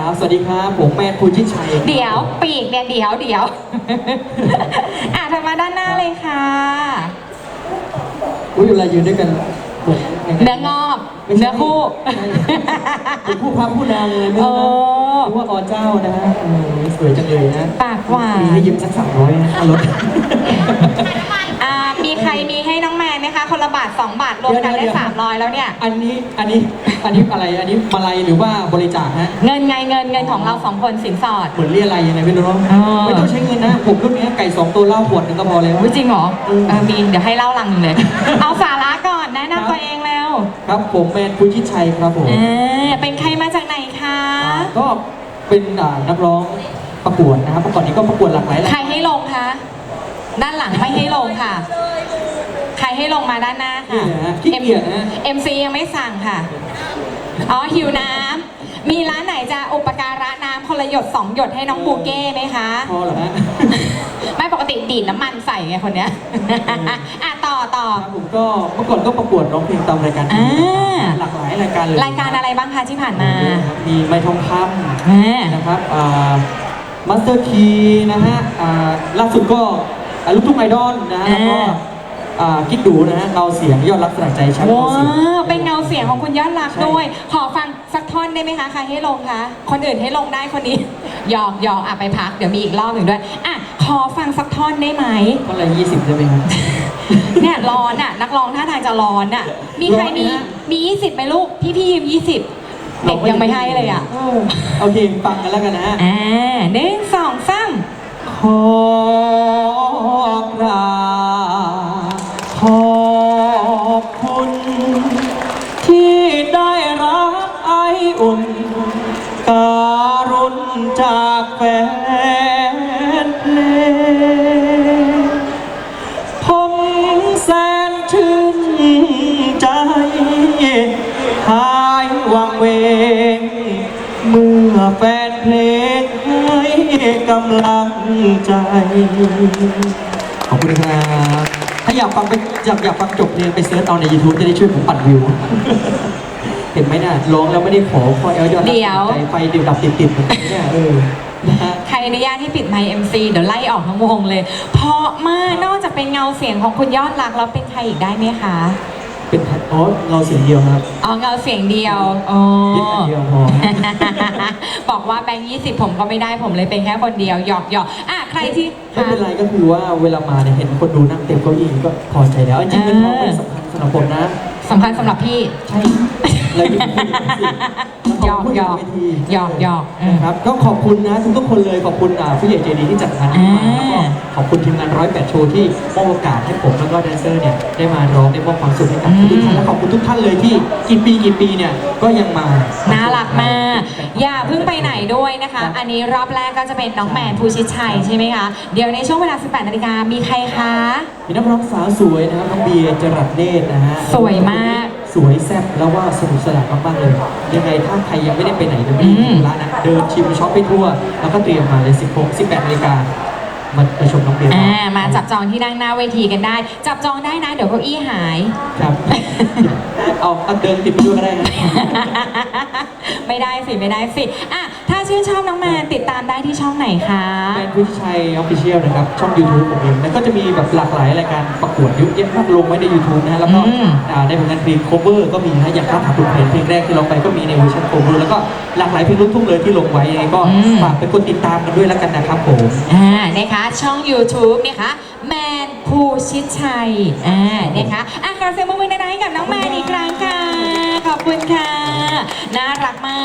ครับสวัสดีครับ ผมแมนภูชิตชัยครับเดี๋ยวปีกเนี่ยเดี๋ยวเดี๋ยว อะเธอมาด้านหน้าเลยค่ะ อุ้ยเวลายืนด้วยกันเหมือนยังไงเนื้องอกไม่ใช่เนื้อคู่ใช่เป็นผู้พระผู้นางเลยไม่โอ้รู้นะรู้ว่าอเจ้านะฮะโอ้ยสวยจังเลยนะปากหวาน มีให้ยืมสักสามร้อยนะค่ารถอ่ามีใค รมีให้น้องแมนไหมคะคนละบาทสองบาทรวมกันเดี๋ได้ยวๆสามร้อยแล้วเนี่ย อันนี้อันนี้อันนี้อะไรอันนี้มาลัยหรือว่าบริจาคฮะเงินไงเงินเงินของเราสองคนสินสอด เหมือนเรียอะไรยังไงไม่รู้เนาะอ๋อไม่ต้องใช้เงินนะผมรุ่นนี้ไก่สองตัวเหล้าขวดหนึงก็พอแล้วอุ๊ยจริงเหรออืม เออมีเดี๋ยวให้เล่าลังหนึ่งเลย เอาสาระก่อนแนะครับนำตัวเองแล้วครับผมแมนภูชิตชัยครับผมเออเป็นใครมาจากไหนคะ ก็เป็นอ่านักร้องประกวดนะครับเมื่อก่อนนี้ก็ประกวดหลากหลายรายใครการให้ลงคะ ด้านหลังไม่ให้ลงค่ะ ใครให้ลงมาด้านหน้านี่ค่ะนะฮะขี้เกียจนะ MC ยังไม่สั่งค่ะ อ๋อหิวน้ำมีร้านไหนจะอุปการะน้ำคนละหยดสองหยดให้น้องบูเก้ไหมคะ พอเหรอฮะ ไม่ปกติดีดน้ำมันใส่ไงคนเนี้ย อะต่อต่อ ครับผมก็เมื่อก่อนก็ประกวดร้องเพลงตามรายการอ่า หลากหลายรายการเลยรายการอะไรบ้างคะที่ผ่านมามีไม้ทองคอ่าำนะครับอ่ามาสเตอร์คีนะฮะอ่าล่าสุดก็อ่า ลูกทุ่งไอดอลนะฮะแล้วก็อ่าคิดดูนะฮะเงาเสียงยอดรักสลักใจแชมป์ว้าเงาเสียง วเป็นเงาเสียงของคุณยอดรักใช่ ด้วย ขอฟังสักท่อนได้ไหมคะใครให้ลงคะ คนอื่นให้ลงได้คนนี้ หยอกหยอกอะไปพัก เดี๋ยวมีอีกรอบหนึ่งด้วย อะ ขอฟังสักท่อนได้ไหมเท่าไหร่ยี่สิบได้ไหมครับ เนี่ยร้อนอะ นักร้องท่าทางจะร้อนอะ มีใครมี ร้อนไหมฮะมียี่สิบไหมลูก พี่พี่ยืมยี่สิบเด็กยังไม่ให้เลยอะเออโอเคฟังกันแล้วกันนะฮะ อ่าหนึ่งสองสาม ขอ บพระขอบคุณ ที่ได้รักไออุ่น การุณจากแฟนเพลงผมแสนชื่นใจ หายวังเวง เมื่อแฟนเพลงให้กำลังใจ ขอบคุณครับถ้าอยากฟังไปอยากอยากฟังจบเพลงไปเสิร์ชเอาใน YouTube จะได้ช่วยผมปั่นวิว เห็นไหมน่ะร้องแล้วไม่ได้ขอคอยเอายอดรักเดี๋ยว ใจไฟเดี๋ยวดับติดติดๆเหมือนกันเนี่ยเออนะฮะ ใครอนุญาตให้ปิดไมค์ MC เดี๋ยวไล่ออกทั้งวงเลย เพราะมากนอกจากเป็นเงาเสียงของคุณยอดรักแล้วเป็นใครอีกได้ไหมคะ เป็นพัดอ๋อเราเสียงเดียวครับอ๋อเงาเสียงเดียวอ๋อ ยึดอันเดียวพอ บอกว่าแบงค์ยี่สิบผมก็ไม่ได้ผมเลยเป็นแค่คนเดียวหยอกหยอกอะ ใครที่ไม่เป็นไรก็คือว่าเวลามาเนี่ยเห็นคนดูนั่งเต็มเก้าอี้ก็พอใจแล้วจริงๆเงินทองไม่สำคัญสำหรับผมนะสำคัญสำหรับพี่ ใช่เราอยู่ที่นี่หยอกหยอกหยอกหยอกอืมนะครับก็ขอบคุณนะทุกๆคนเลยขอบคุณอ่าผู้ใหญ่ใจดีที่จัดงานนี้มาอ่าแล้วก็ขอบคุณทีมงานร้อยแปดโชว์ที่มอบโอกาสให้ผมแล้วก็แดนเซอร์เนี่ยได้มาร้องได้มอบความสุขให้กับทุกๆท่านและขอบคุณทุกท่านเลยที่กี่ปีกี่ปีเนี่ยก็ยังมาน่ารักมาก อย่าเพิ่งไปไหนด้วยนะคะครับอันนี้รอบแรกก็จะเป็นน้องแมนภูชิตชัยใช่ไหมคะ เดี๋ยวในช่วงเวลา 18นาฬิกามีใครคะ มีนักร้องสาวสวยนะครับน้องเบียร์จรัสเนตรนะฮะสวยมาก สวยแซ่บแล้วว่าสนุกสนานมากๆเลย ยังไงถ้าใครยังไม่ได้ไปไหนเดี๋ยวมีอืม ร้านนะเดินชิมช็อปไปทั่ว แล้วก็เตรียมมาเลย 16 18นาฬิกามาไปชมน้องเบียร์อ่ามาจับจองที่นั่งหน้าเวทีกันได้ จับจองได้นะ เดี๋ยวเก้าอี้หาย ครับ เอาเอาเดินติดไปด้วยก็ได้นะ ไม่ได้สิไม่ได้สิอะถ้าชื่นชอบน้องแมนติดตามได้ที่ช่องไหนคะ แมนพุทธิชัยออฟฟิเชียลนะครับ ช่อง YouTube ผมเองแล้วก็จะมีแบบหลากหลายรายการประกวดเยอะแยะมากลงไว้ใน YouTube นะฮะแล้วก็อืม อ่าในผลงานเพลง cover ก็มีนะอย่างข้าถักลูกเพลงเพลงแรกที่เราไปก็มีในเวอร์ชัน cover แล้วก็หลากหลายเพลงลูกทุ่งเลยที่ลงไว้ยังไงก็อืมฝากไปกดติดตามกันด้วยแล้วกันนะครับผมอ่านะคะช่อง YouTube นะคะแมนภูชิตชัยอ่านะคะอะขอเสียงมือมือหนอยๆให้กับน้องแมนอีกครั้งค่ะ ขอบคุณค่ะ น่ารักมาก